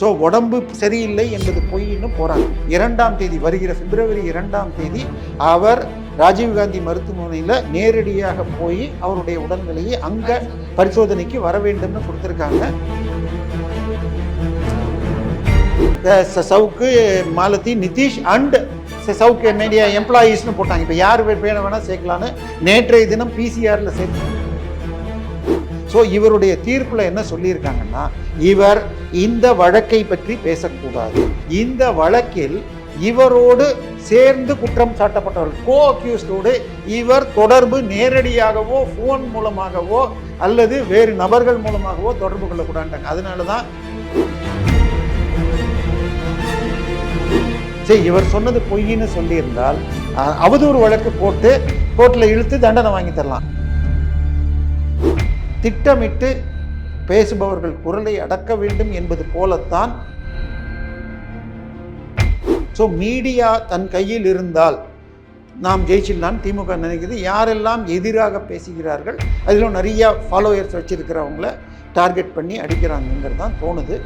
So உடம்பு சரியில்லை என்பது பொய்ன்னு போகிறாங்க இரண்டாம் தேதி வருகிற பிப்ரவரி இரண்டாம் தேதி அவர் ராஜீவ்காந்தி மருத்துவமனையில் நேரடியாக போய் அவருடைய உடல்நிலையை அங்கே பரிசோதனைக்கு வர வேண்டும்னு கொடுத்துருக்காங்க. ச- சவுக்கு மாலதி நிதிஷ் அண்ட் சவுக்கு மீடியா எம்ப்ளாயீஸ்னு போட்டாங்க. இப்போ யார் வே- பேரை வேணால் சேர்க்கலான்னு நேற்றைய தினம் பிசிஆரில் சேர்த்து ஸோ இவருடைய தீர்ப்பில் என்ன சொல்லியிருக்காங்கன்னா இவர் இந்த வழக்கை பற்றி பேசக்கூடாது. இந்த வழக்கில் இவரோடு சேர்ந்து குற்றம் சாட்டப்பட்டவர்கள் கோ அக்யூஸ்டோடு இவர் தொடர்பு நேரடியாகவோ ஃபோன் மூலமாகவோ அல்லது வேறு நபர்கள் மூலமாகவோ தொடர்பு கொள்ளக்கூடாதுட்டாங்க அதனால தான் சரி இவர் சொன்னது பொய்ன்னு சொல்லியிருந்தால் அவதூறு வழக்கு போட்டு கோர்ட்டில் இழுத்து தண்டனை வாங்கி தரலாம். திட்டமிட்டு பேசுபவர்கள் குரலை அடக்க வேண்டும் என்பது போலத்தான். ஸோ மீடியா தன் கையில் இருந்தால் நாம் ஜெயிச்சிடலான்னு திமுக நினைக்குது. யாரெல்லாம் எதிராக பேசுகிறார்கள் அதிலும் நிறைய ஃபாலோயர்ஸ் வச்சிருக்கிறவங்கள டார்கெட் பண்ணி அடிக்கிறாங்கங்கிறது தான் தோணுது.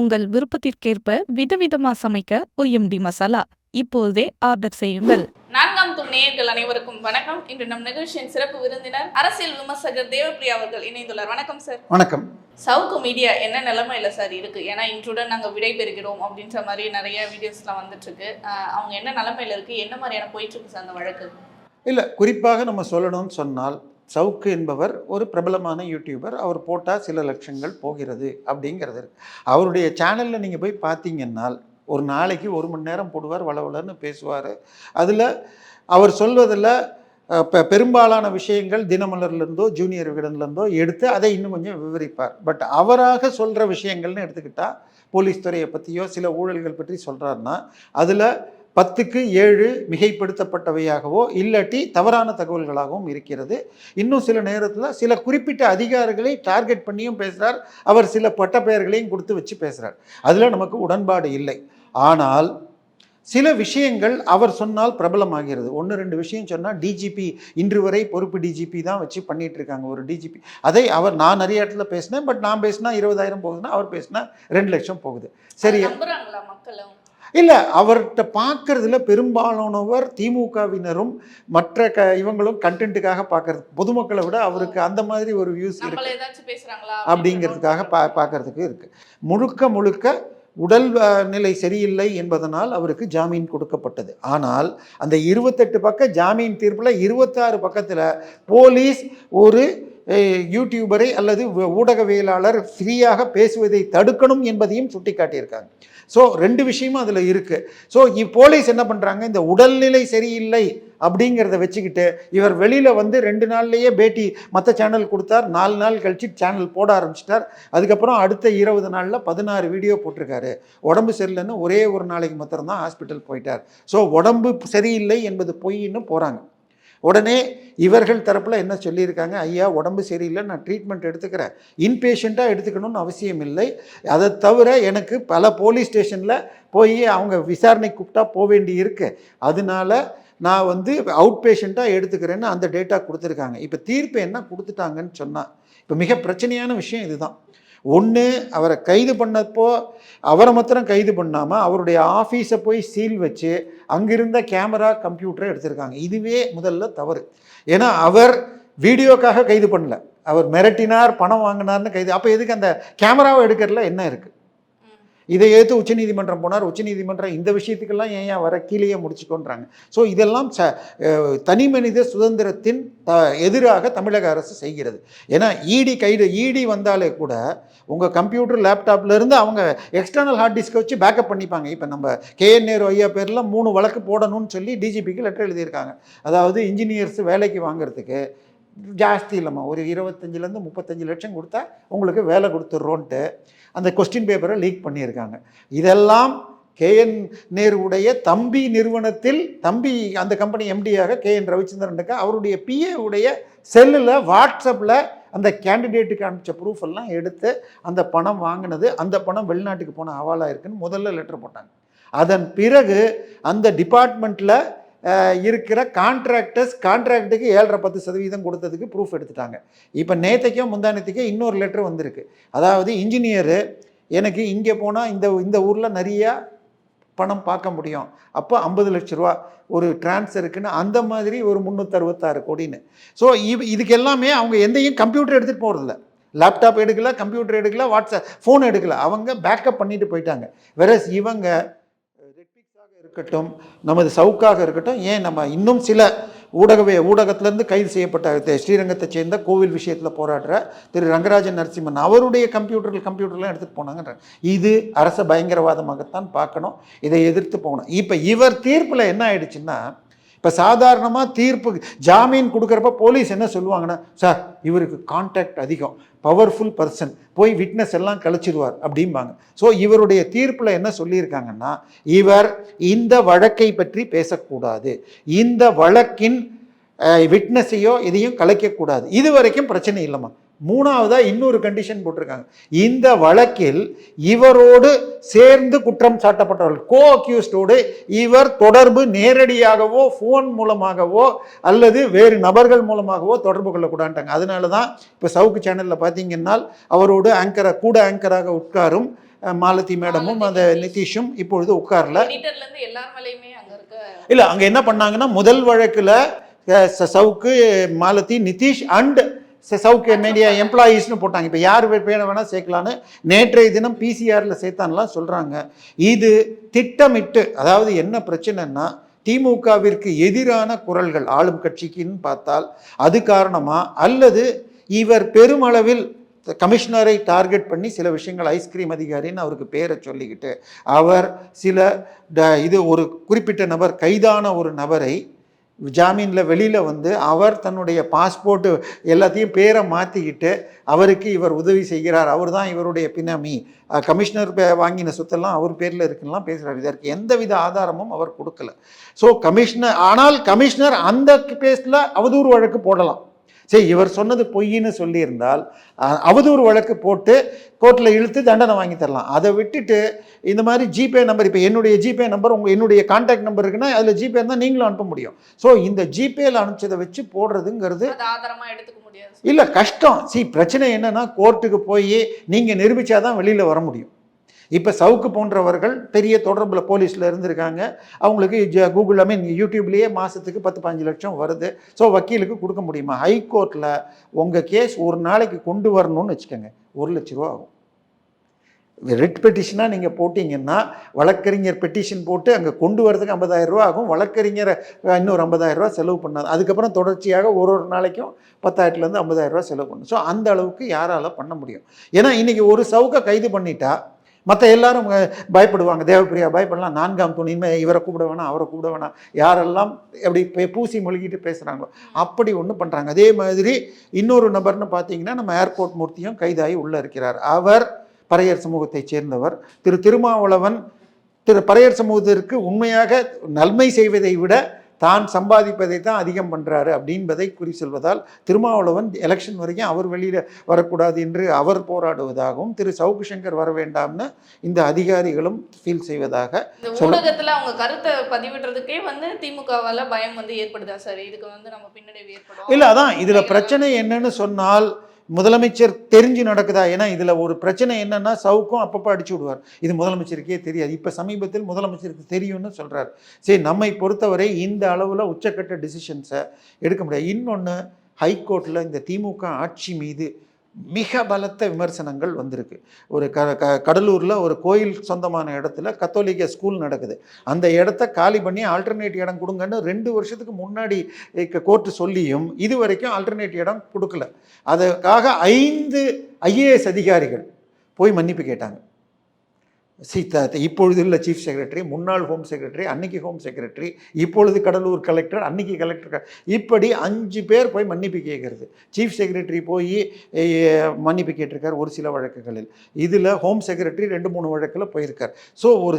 உங்கள் விருப்பத்திற்கேற்ப விதவிதமா சமைக்க ஒய்எம்டி மசாலா. இப்போதே ஆர்டர் செய்யுங்கள். துண் நேயர்கள் அனைவருக்கும் வணக்கம். இன்று நம் நிகழ்ச்சியின் சிறப்பு விருந்தினர் அரசியல் விமர்சகர் தேவப்பிரியா அவர்கள் இணைந்துள்ளார். வணக்கம் சார். வணக்கம். சவுக்கு மீடியா என்ன நிலைமையில சார் இருக்கு? ஏன்னா இன்றுடன் நாங்க விடைபெறுகிறோம் அப்படின்ற மாதிரி நிறைய வீடியோஸ்லாம் வந்துட்டு இருக்கு அவங்க என்ன நிலைமையில இருக்கு? என்ன மாதிரியான போயிட்டு இருக்கு சார் அந்த வழக்கு? இல்லை குறிப்பாக நம்ம சொல்லணும்னு சொன்னால் சவுக்கு என்பவர் ஒரு பிரபலமான யூடியூபர் அவர் போட்டால் சில லட்சங்கள் போகிறது அப்படிங்கிறது. அவருடைய சேனலில் நீங்கள் போய் பார்த்தீங்கன்னால் ஒரு நாளைக்கு ஒரு மணி நேரம் போடுவார் வளவலன்னு பேசுவார். அதில் அவர் சொல்வதில் இப்போ பெ பெரும்பாலான விஷயங்கள் தினமலர்லேருந்தோ ஜூனியர் விகடன்லேருந்தோ எடுத்து அதை இன்னும் கொஞ்சம் விவரிப்பார். பட் அவராக சொல்கிற விஷயங்கள்னு எடுத்துக்கிட்டால் போலீஸ் துறையை பற்றியோ சில ஊழல்கள் பற்றி சொல்கிறாருன்னா அதில் பத்துக்கு ஏழு மிகைப்படுத்தப்பட்டவையாகவோ இல்லாட்டி தவறான தகவல்களாகவும் இருக்கிறது. இன்னும் சில நேரத்தில் சில குறிப்பிட்ட அதிகாரிகளை டார்கெட் பண்ணியும் பேசுகிறார். அவர் சில பட்ட பெயர்களையும் கொடுத்து வச்சு பேசுகிறார். அதில் நமக்கு உடன்பாடு இல்லை. ஆனால் சில விஷயங்கள் அவர் சொன்னால் பிரபலமாகிறது. ஒன்று ரெண்டு விஷயம் சொன்னால் டிஜிபி இன்று வரை பொறுப்பு டிஜிபி தான் வச்சு பண்ணிட்டு இருக்காங்க ஒரு டிஜிபி அதை அவர் நான் நிறைய இடத்துல பேசினேன் பட் நான் பேசினா இருபதாயிரம் போகுதுன்னா அவர் பேசினா ரெண்டு லட்சம் போகுது. சரி. இல்லை அவர்கிட்ட பார்க்கறதுல பெரும்பாலானவர் திமுகவினரும் மற்ற க இவங்களும் கண்டென்ட்டுக்காக பார்க்கறது பொதுமக்களை விட அவருக்கு அந்த மாதிரி ஒரு வியூஸ் இருக்கு. அப்படிங்கிறதுக்காக பா பார்க்கறதுக்கு இருக்கு. முழுக்க முழுக்க உடல் நிலை சரியில்லை என்பதனால் அவருக்கு ஜாமீன் கொடுக்கப்பட்டது. ஆனால் அந்த இருபத்தெட்டு பக்க ஜாமீன் தீர்ப்பில் இருபத்தாறு பக்கத்தில் போலீஸ் ஒரு யூடியூபரை அல்லது ஊடகவியலாளர் ஃப்ரீயாக பேசுவதை தடுக்கணும் என்பதையும் சுட்டிக்காட்டியிருக்காங்க. ஸோ ரெண்டு விஷயமும் அதில் இருக்குது ஸோ போலீஸ் என்ன பண்ணுறாங்க இந்த உடல்நிலை சரியில்லை அப்படிங்கிறத வச்சுக்கிட்டு இவர் வெளியில் வந்து ரெண்டு நாள்லேயே பேட்டி மற்ற சேனல் கொடுத்தார். நாலு நாள் கழிச்சு சேனல் போட ஆரம்பிச்சிட்டார். அதுக்கப்புறம் அடுத்த இருபது நாளில் பதினாறு வீடியோ போட்டிருக்காரு. உடம்பு சரியில்லைன்னு ஒரே ஒரு நாளைக்கு மாத்திரம்தான் ஹாஸ்பிட்டல் போயிட்டார். ஸோ உடம்பு சரியில்லை என்பது பொய்ன்னு போகிறாங்க உடனே இவர்கள் தரப்பில் என்ன சொல்லியிருக்காங்க? ஐயா உடம்பு சரியில்லை நான் ட்ரீட்மெண்ட் எடுத்துக்கிறேன். இன்பேஷண்ட்டாக எடுத்துக்கணும்னு அவசியம் இல்லை. அதை தவிர எனக்கு பல போலீஸ் ஸ்டேஷனில் போய் அவங்க விசாரணை கூப்பிட்டா போக வேண்டி இருக்கு. அதனால நான் வந்து அவுட் பேஷண்ட்டாக எடுத்துக்கிறேன்னு அந்த டேட்டா கொடுத்துருக்காங்க. இப்போ தீர்ப்பு என்ன கொடுத்துட்டாங்கன்னு சொன்னால் இப்போ மிக பிரச்சனையான விஷயம் இதுதான். ஒன்று அவரை கைது பண்ணப்போ அவரை மாத்திரம் கைது பண்ணாமல் அவருடைய ஆஃபீஸை போய் சீல் வச்சு அங்கிருந்த கேமரா கம்ப்யூட்டரை எடுத்திருக்காங்க. இதுவே முதல்ல தவறு. ஏன்னா அவர் வீடியோக்காக கைது பண்ணல. அவர் மிரட்டினார் பணம் வாங்கினார்னு கைது அப்போ எதுக்கு அந்த கேமராவை எடுக்கிறதுல என்ன இருக்குது இதை ஏற்று உச்சநீதிமன்றம் போனார். உச்சநீதிமன்றம் இந்த விஷயத்துக்கெல்லாம் ஏன் ஏன் வர கீழேயே முடிச்சுக்கோன்றாங்க. ஸோ இதெல்லாம் ச தனி மனித சுதந்திரத்தின் த எதிராக தமிழக அரசு செய்கிறது. ஏன்னா இடி கைடு இடி வந்தாலே கூட உங்கள் கம்ப்யூட்டர் லேப்டாப்லேருந்து அவங்க எக்ஸ்டர்னல் ஹார்ட் டிஸ்கை வச்சு பேக்கப் பண்ணிப்பாங்க. இப்போ நம்ம கேஎன் நேரு ஐயா பேரில் மூணு வழக்கு போடணும்னு சொல்லி டிஜிபிக்கு லெட்டர் எழுதியிருக்காங்க. அதாவது இன்ஜினியர்ஸ் வேலைக்கு வாங்குறதுக்கு ஜாஸ்தி இல்லைம்மா. ஒரு இருபத்தஞ்சிலேருந்து முப்பத்தஞ்சு லட்சம் கொடுத்தா உங்களுக்கு வேலை கொடுத்துட்றோன்ட்டு அந்த கொஸ்டின் பேப்பரை லீக் பண்ணியிருக்காங்க. இதெல்லாம் கேஎன் நேருடைய தம்பி நிறுவனத்தில் தம்பி அந்த கம்பெனி எம்டியாக கேஎன் ரவிச்சந்திரனுக்கு அவருடைய பிஏவுடைய செல்லில் வாட்ஸ்அப்பில் அந்த கேண்டிடேட்டுக்கு அனுப்பிச்ச ப்ரூஃப் எல்லாம் எடுத்து அந்த பணம் வாங்கினது அந்த பணம் வெளிநாட்டுக்கு போன ஹவாலா இருக்குன்னு முதல்ல லெட்டர் போட்டாங்க. அதன் பிறகு அந்த டிபார்ட்மெண்ட்டில் இருக்கிற கான்ட்ராக்டர்ஸ் கான்ட்ராக்டுக்கு ஏழரை பத்து சதவீதம் கொடுத்ததுக்கு ப்ரூஃப் எடுத்துட்டாங்க. இப்போ நேத்தைக்கும் முந்தானத்துக்கே இன்னொரு லெட்டர் வந்திருக்கு. அதாவது இன்ஜினியரு எனக்கு இங்கே போனால் இந்த இந்த ஊரில் நிறையா பணம் பார்க்க முடியும். அப்போ ஐம்பது லட்ச ரூபா ஒரு டிரான்ஸ்ஃபருக்குன்னு அந்த மாதிரி ஒரு முந்நூற்றறுபத்தாறு கோடின்னு. ஸோ இவ் இதுக்கு எல்லாமே அவங்க எந்தையும் கம்ப்யூட்டர் எடுத்துகிட்டு போகிறதில்ல லேப்டாப் எடுக்கல கம்ப்யூட்டர் எடுக்கல வாட்ஸ்அப் ஃபோன் எடுக்கல. அவங்க பேக்கப் பண்ணிட்டு போயிட்டாங்க. வெரஸ் இவங்க இருக்கட்டும் நமது சவுக்காக இருக்கட்டும் ஏன் நம்ம இன்னும் சில ஊடகவே ஊடகத்திலேருந்து கைது செய்யப்பட்ட ஸ்ரீரங்கத்தை சேர்ந்த கோவில் விஷயத்தில் போராடுற திரு ரங்கராஜன் நரசிம்மன் அவருடைய கம்ப்யூட்டர்கள் கம்ப்யூட்டர்லாம் எடுத்துகிட்டு போனாங்கன்ற இது அரச பயங்கரவாதமாகத்தான் பார்க்கணும் இதை எதிர்த்து போகணும். இப்போ இவர் தீர்ப்பில் என்ன ஆயிடுச்சுன்னா இப்போ சாதாரணமாக தீர்ப்பு ஜாமீன் கொடுக்குறப்ப போலீஸ் என்ன சொல்லுவாங்கன்னா சார் இவருக்கு கான்டாக்ட் அதிகம். பவர்ஃபுல் பர்சன் போய் விட்னஸ் எல்லாம் கழிச்சிடுவார் அப்படிம்பாங்க. ஸோ இவருடைய தீர்ப்பில் என்ன சொல்லியிருக்காங்கன்னா இவர் இந்த வழக்கை பற்றி பேசக்கூடாது. இந்த வழக்கின் விட்னஸையோ இதையும் கலைக்கக்கூடாது. இது வரைக்கும் பிரச்சனை இல்லைம்மா. மூணாவதா இன்னொரு கண்டிஷன் போட்டிருக்காங்க. இந்த வழக்கில் இவரோடு சேர்ந்து குற்றம் சாட்டப்பட்டவர்கள் கோ அக்யூஸ்டோடு இவர் தொடர்பு நேரடியாகவோ ஃபோன் மூலமாகவோ அல்லது வேறு நபர்கள் மூலமாகவோ தொடர்பு கொள்ளக்கூடாதுட்டாங்க அதனால தான் இப்போ சவுக்கு சேனலில் பார்த்தீங்கன்னா அவரோடு ஆங்கரை கூட ஆங்கராக உட்காரும் மாலதி மேடமும் அந்த நிதிஷும் இப்பொழுது உட்காரல. இல்லை அங்கே என்ன பண்ணாங்கன்னா முதல் வழக்கில் சவுக்கு மாலதி நிதிஷ் அண்ட் சவுக்கு மீடியா எம்ப்ளாயீஸ்னு போட்டாங்க. இப்போ யார் பேரை வேணால் சேர்க்கலான்னு நேற்றைய தினம் பிசிஆரில் சேர்த்தான்லாம் சொல்கிறாங்க இது திட்டமிட்டு அதாவது என்ன பிரச்சனைன்னா திமுகவிற்கு எதிரான குரல்கள் ஆளும் கட்சிக்குன்னு பார்த்தால் அது காரணமாக அல்லது இவர் பெருமளவில் கமிஷனரை டார்கெட் பண்ணி சில விஷயங்கள் ஐஸ்கிரீம் அதிகாரின்னு அவருக்கு பேரை சொல்லிக்கிட்டு அவர் சில ட- இது ஒரு குறிப்பிட்ட நபர் கைதான ஒரு நபரை ஜாமீனில் வெளியில் வந்து அவர் தன்னுடைய பாஸ்போர்ட்டு எல்லாத்தையும் பேரை மாற்றிக்கிட்டு அவருக்கு இவர் உதவி செய்கிறார். அவர் தான் இவருடைய பின்னமி கமிஷனர் பே வாங்கின சொத்தெல்லாம் அவர் பேரில் இருக்குலாம் பேசுகிறார் இதற்கு எந்தவித ஆதாரமும் அவர் கொடுக்கல. ஸோ கமிஷனர் ஆனால் கமிஷனர் அந்த கேஸில் அவதூறு வழக்கு போடலாம். சரி இவர் சொன்னது பொய்ன்னு சொல்லியிருந்தால் அவதூறு வழக்கு போட்டு கோர்ட்டில் இழுத்து தண்டனை வாங்கி தரலாம். அதை விட்டுட்டு இந்த மாதிரி ஜிபே நம்பர் இப்போ என்னுடைய ஜிபே நம்பர் உங்கள் என்னுடைய கான்டாக்ட் நம்பர் இருக்குன்னா அதில் ஜிபே இருந்தால் நீங்களும் அனுப்ப முடியும். ஸோ இந்த ஜிபேல அனுப்பிச்சதை வச்சு போடுறதுங்கிறது இல்லை கஷ்டம். சி பிரச்சனை என்னன்னா கோர்ட்டுக்கு போய் நீங்கள் நிரூபிச்சாதான் வெளியில் வர முடியும். இப்போ சவுக்கு போன்றவர்கள் பெரிய தொடர்பில் போலீஸில் இருந்திருக்காங்க. அவங்களுக்கு ஜ- கூகுள் ஐ மீன் யூடியூப்லேயே மாதத்துக்கு பத்து பதினஞ்சு லட்சம் வருது. ஸோ வக்கீலுக்கு கொடுக்க முடியுமா? ஹைகோர்ட்டில் உங்கள் கேஸ் ஒரு நாளைக்கு கொண்டு வரணும்னு வச்சுக்கோங்க. ஒரு லட்ச ரூபா ஆகும். ரிட் பெட்டிஷனாக நீங்கள் போட்டிங்கன்னா வழக்கறிஞர் பெட்டிஷன் போட்டு அங்கே கொண்டு வரதுக்கு 50000 ரூபா ஆகும். வழக்கறிஞரை இன்னொரு 50000 ரூபா செலவு பண்ணாது. அதுக்கப்புறம் தொடர்ச்சியாக ஒரு ஒரு நாளைக்கும் பத்தாயிரத்துலேருந்து 50000 ரூபா செலவு பண்ணும். ஸோ அந்த அளவுக்கு யாரால பண்ண முடியும்? ஏன்னா இன்றைக்கி ஒரு சவுக்கை கைது பண்ணிட்டா மற்ற எல்லாரும் பயப்படுவாங்க. தேவப்பிரியா பயப்படலாம். நான்காம் துணி இவரை கூப்பிட வேணாம் அவரை கூப்பிட வேணாம். யாரெல்லாம் எப்படி பூசி மொழிகிட்டு பேசுகிறாங்களோ அப்படி ஒன்று பண்ணுறாங்க அதே மாதிரி இன்னொரு நபர்னு பார்த்தீங்கன்னா நம்ம ஏர்போர்ட் மூர்த்தியும் கைதாகி உள்ளே இருக்கிறார். அவர் பறையர் சமூகத்தைச் சேர்ந்தவர். திரு திருமாவளவன் திரு பறையர் சமூகத்திற்கு உண்மையாக நன்மை செய்வதை விட தான் சம்பாதிப்பதை தான் அதிகம் பண்ணுறாரு அப்படின்பதை குறி சொல்வதால் திருமாவளவன் எலெக்ஷன் வரைக்கும் அவர் வெளியில் வரக்கூடாது என்று அவர் போராடுவதாகவும் திரு சவுக்கு சங்கர் வர வேண்டாம்னு இந்த அதிகாரிகளும் ஃபீல் செய்வதாக ஊடகத்துல அவங்க கருத்தை பதிவிடுறதுக்கே வந்து திமுகவால பயம் வந்து ஏற்படுதா சார்? இதுக்கு வந்து நம்ம பின்னடைவு ஏற்படும் இல்லை அதான். இதில் பிரச்சனை என்னன்னு சொன்னால் முதலமைச்சர் தெரிஞ்சு நடக்குதா? ஏன்னா இதில் ஒரு பிரச்சனை என்னன்னா சவுக்கும் அப்பப்போ அடிச்சு விடுவார். இது முதலமைச்சருக்கே தெரியாது. இப்போ சமீபத்தில் முதலமைச்சருக்கு தெரியும்னு சொல்கிறார் சரி நம்மை பொறுத்தவரை இந்த அளவில் உச்சக்கட்ட டிசிஷன்ஸை எடுக்க முடியாது. இன்னொன்று ஹைகோர்ட்டில் இந்த திமுக ஆட்சி மீது மிக பலத்த விமர்சனங்கள் வந்திருக்கு. ஒரு க க கடலூரில் ஒரு கோயில் சொந்தமான இடத்துல கத்தோலிக்க ஸ்கூல் நடக்குது. அந்த இடத்த காலி பண்ணி ஆல்டர்னேட் இடம் கொடுங்கன்னு ரெண்டு வருஷத்துக்கு முன்னாடி கோர்ட்டு சொல்லியும் இது வரைக்கும் ஆல்டர்னேட் இடம் கொடுக்கல. அதுக்காக ஐந்து ஐஏஎஸ் அதிகாரிகள் போய் மன்னிப்பு கேட்டாங்க. சீதா இப்பொழுது உள்ள சீஃப் செக்ரட்டரி முன்னாள் ஹோம் செக்ரட்டரி அன்னைக்கு ஹோம் செக்ரட்டரி இப்பொழுது கடலூர் கலெக்டர் அன்னைக்கு கலெக்டர் இப்படி அஞ்சு பேர் போய் மன்னிப்பு கேட்கறது. சீஃப் செக்ரட்டரி போய் மன்னிப்பு கேட்டிருக்கார் ஒரு சில வழக்குகளில். இதில் ஹோம் செக்ரட்டரி ரெண்டு மூணு வழக்கில் போயிருக்கார். ஸோ ஒரு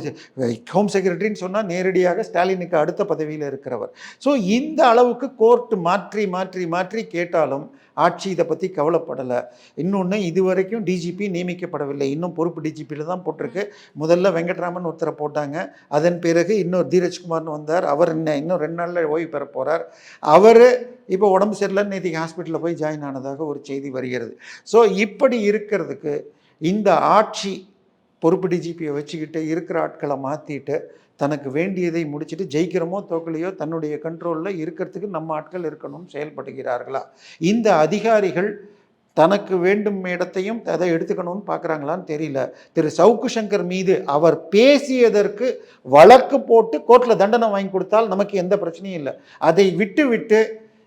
ஹோம் செக்ரட்டரின்னு சொன்னால் நேரடியாக ஸ்டாலினுக்கு அடுத்த பதவியில் இருக்கிறவர். ஸோ இந்த அளவுக்கு கோர்ட் மாற்றி மாற்றி மாற்றி கேட்டாலும் ஆட்சி இதை பற்றி கவலைப்படலை. இன்னொன்று இதுவரைக்கும் டிஜிபி நியமிக்கப்படவில்லை. இன்னும் பொறுப்பு டிஜிபியில் தான் போட்டிருக்கு. முதல்ல வெங்கட்ராமன் ஒருத்தரை போட்டாங்க. அதன் பிறகு இன்னொரு தீரஜ்குமார்னு வந்தார். அவர் இன்னும் இன்னும் ரெண்டு நாளில் ஓய்வு பெற போகிறார் அவர் இப்போ உடம்பு சரியில்லைன்னு நேற்றுக்கு ஹாஸ்பிட்டலில் போய் ஜாயின் ஆனதாக ஒரு செய்தி வருகிறது. ஸோ இப்படி இருக்கிறதுக்கு இந்த ஆட்சி பொறுப்பு டிஜிபியை வச்சுக்கிட்டு இருக்கிற ஆட்களை மாற்றிட்டு தனக்கு வேண்டியதை முடிச்சுட்டு ஜெயிக்கிறோமோ தோக்கலையோ தன்னுடைய கண்ட்ரோலில் இருக்கிறதுக்கு நம்ம ஆட்கள் இருக்கணும்னு செயல்படுகிறார்களா? இந்த அதிகாரிகள் தனக்கு வேண்டும் இடத்தையும் அதை எடுத்துக்கணும்னு பார்க்குறாங்களான்னு தெரியல. திரு சவுக்கு சங்கர் மீது அவர் பேசியதற்கு வழக்கு போட்டு கோர்ட்டில் தண்டனை வாங்கி கொடுத்தால் நமக்கு எந்த பிரச்சனையும் இல்லை. அதை விட்டு விட்டு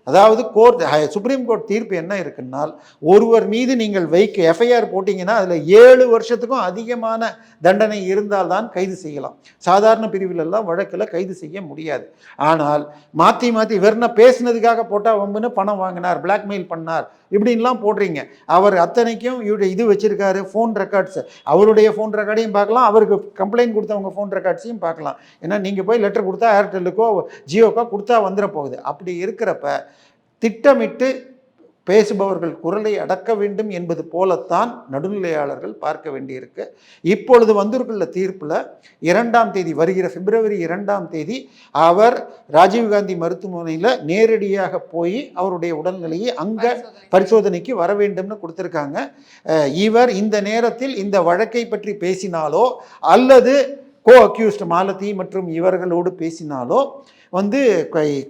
அதாவது கோர்ட் சுப்ரீம் கோர்ட் தீர்ப்பு என்ன இருக்குன்னால் ஒருவர் மீது நீங்கள் வைக்க எஃப்ஐஆர் போட்டிங்கன்னா அதில் ஏழு வருஷத்துக்கும் அதிகமான தண்டனை இருந்தால் தான் கைது செய்யலாம். சாதாரண பிரிவிலெல்லாம் வழக்கில் கைது செய்ய முடியாது. ஆனால் மாற்றி மாற்றி வெறுனா பேசுனதுக்காக போட்டால் வம்புன்னு பணம் வாங்கினார் பிளாக்மெயில் பண்ணார் இப்படின்லாம் போடுறீங்க. அவர் அத்தனைக்கும் இவருடைய இது வச்சிருக்காரு ஃபோன் ரெக்கார்ட்ஸ் அவருடைய ஃபோன் ரெக்கார்டையும் பார்க்கலாம் அவருக்கு கம்ப்ளைண்ட் கொடுத்தவங்க ஃபோன் ரெக்கார்ட்ஸையும் பார்க்கலாம். ஏன்னா நீங்கள் போய் லெட்டர் கொடுத்தா ஏர்டெல்லுக்கோ ஜியோக்கோ கொடுத்தா வந்துட போகுது. அப்படி இருக்கிறப்ப திட்டமிட்டு பேசுபவர்கள் குரலை அடக்க வேண்டும் என்பது போலத்தான் நடுநிலையாளர்கள் பார்க்க வேண்டியிருக்கு இப்பொழுது வந்திருக்குள்ள தீர்ப்பில் இரண்டாம் தேதி வருகிற பிப்ரவரி இரண்டாம் தேதி அவர் ராஜீவ்காந்தி மருத்துவமனையில் நேரடியாக போய் அவருடைய உடல்நிலையை அங்கே பரிசோதனை. பரிசோதனைக்கு வர வேண்டும்னு கொடுத்துருக்காங்க இவர் இந்த நேரத்தில் இந்த வழக்கை பற்றி பேசினாலோ அல்லது கோ அக்யூஸ்ட் மாலதி மற்றும் இவர்களோடு பேசினாலோ வந்து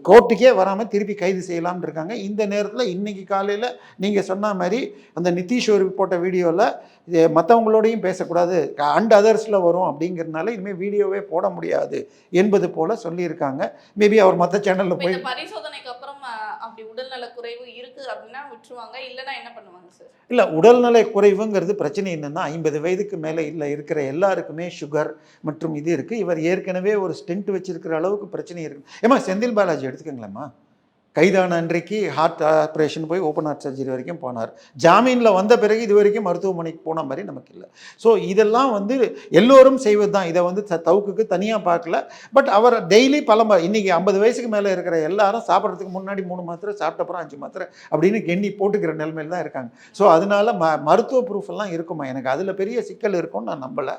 கோர்ட்டுக்கே வராமல் திருப்பி கைது செய்யலாம்னு இருக்காங்க. இந்த நேரத்தில் இன்னைக்கு காலையில் நீங்கள் சொன்ன மாதிரி அந்த நிதிஷ் ஒரு போட்ட வீடியோவில் இது மற்றவங்களோடையும் பேசக்கூடாது. அண்ட் அதர்ஸில் வரும் அப்படிங்கிறதுனால இனிமேல் வீடியோவே போட முடியாது என்பது போல சொல்லியிருக்காங்க. மேபி அவர் மற்ற சேனலில் போய் பரிசோதனைக்கு அப்புறம் அப்படி உடல்நல குறைவு இருக்கு அப்படின்னா விட்டுருவாங்க. இல்லைன்னா என்ன பண்ணுவாங்க சார் இல்லை உடல்நலை குறைவுங்கிறது பிரச்சனை என்னென்னா ஐம்பது வயதுக்கு மேலே இல்லை இருக்கிற எல்லாருக்குமே சுகர் மற்றும் இது இருக்குது இவர் ஏற்கனவே ஒரு ஸ்டென்ட் வச்சிருக்கிற அளவுக்கு பிரச்சனை இருக்குது ஏமா செந்தில் பாலாஜி எடுத்துக்கங்களேம்மா. கைதான அன்றைக்கு ஹார்ட் ஆப்ரேஷன் போய் ஓப்பன் ஹார்ட் சர்ஜரி வரைக்கும் போனார். ஜாமீனில் வந்த பிறகு இது வரைக்கும் மருத்துவமனைக்கு போன மாதிரி நமக்கு இல்லை. ஸோ இதெல்லாம் வந்து எல்லோரும் செய்வது தான் இதை வந்து த- தவுக்குக்கு தனியாக பார்க்கல. பட் அவர் டெய்லி பல இன்றைக்கி இன்னைக்கு ஐம்பது வயசுக்கு மேலே இருக்கிற எல்லாரும் சாப்பிட்றதுக்கு முன்னாடி மூணு மாத்திரை சாப்பிட்டப்புறம் அஞ்சு மாத்திரை அப்படின்னு எண்ணி போட்டுக்கிற நிலைமையில் தான் இருக்காங்க. ஸோ அதனால் ம மருத்துவ ப்ரூஃப் எல்லாம் இருக்குமா? எனக்கு அதில் பெரிய சிக்கல் இருக்கும்னு நான் நம்பலை.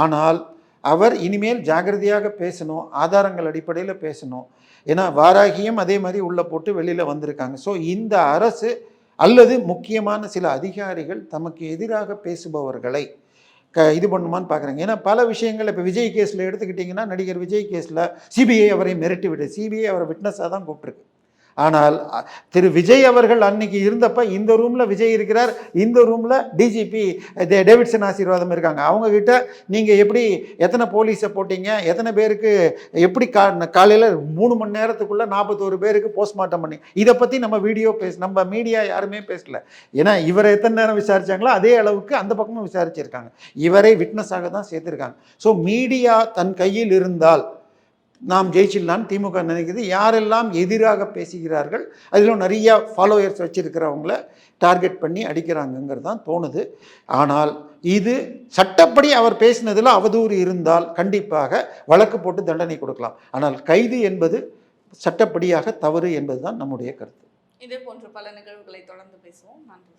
ஆனால் அவர் இனிமேல் ஜாகிரதையாக பேசணும் ஆதாரங்கள் அடிப்படையில் பேசணும். ஏன்னா வாராகியும் அதே மாதிரி உள்ளே போட்டு வெளியில் வந்திருக்காங்க. ஸோ இந்த அரசு அல்லது முக்கியமான சில அதிகாரிகள் தமக்கு எதிராக பேசுபவர்களை க இது பண்ணுமான்னு பார்க்குறாங்க ஏன்னா பல விஷயங்கள் இப்போ விஜய் கேஸில் எடுத்துக்கிட்டிங்கன்னா நடிகர் விஜய் கேஸில் சிபிஐ அவரை மிரட்டி விடு சிபிஐ அவரை விட்னஸாக தான் கூப்பிட்ருக்கு ஆனால் திரு விஜய் அவர்கள் அன்னைக்கு இருந்தப்ப இந்த ரூமில் விஜய் இருக்கிறார் இந்த ரூமில் டிஜிபி டேவிட்சன் ஆசீர்வாதம் இருக்காங்க. அவங்க கிட்ட நீங்கள் எப்படி எத்தனை போலீஸை போட்டீங்க எத்தனை பேருக்கு எப்படி கா காலையில் மூணு மணி நேரத்துக்குள்ளே நாற்பத்தோரு பேருக்கு போஸ்ட்மார்ட்டம் பண்ணி இதை பற்றி நம்ம வீடியோ பேச நம்ம மீடியா யாருமே பேசல. ஏன்னா இவரை எத்தனை நேரம் விசாரிச்சாங்களோ அதே அளவுக்கு அந்த பக்கமும் விசாரிச்சிருக்காங்க. இவரை விட்னஸாக தான் சேர்த்துருக்காங்க. ஸோ மீடியா தன் கையில் இருந்தால் நாம் ஜெயிச்சிடலான்னு திமுக நினைக்குது. யாரெல்லாம் எதிராக பேசுகிறார்கள் அதிலும் நிறைய ஃபாலோயர்ஸ் வச்சுருக்கிறவங்கள டார்கெட் பண்ணி அடிக்கிறாங்கங்கிறது தான் தோணுது. ஆனால் இது சட்டப்படி அவர் பேசினதில் அவதூறு இருந்தால் கண்டிப்பாக வழக்கு போட்டு தண்டனை கொடுக்கலாம். ஆனால் கைது என்பது சட்டப்படியாக தவறு என்பதுதான் நம்முடைய கருத்து. இதே போன்ற பல நிகழ்வுகளை தொடர்ந்து பேசுவோம். நன்றி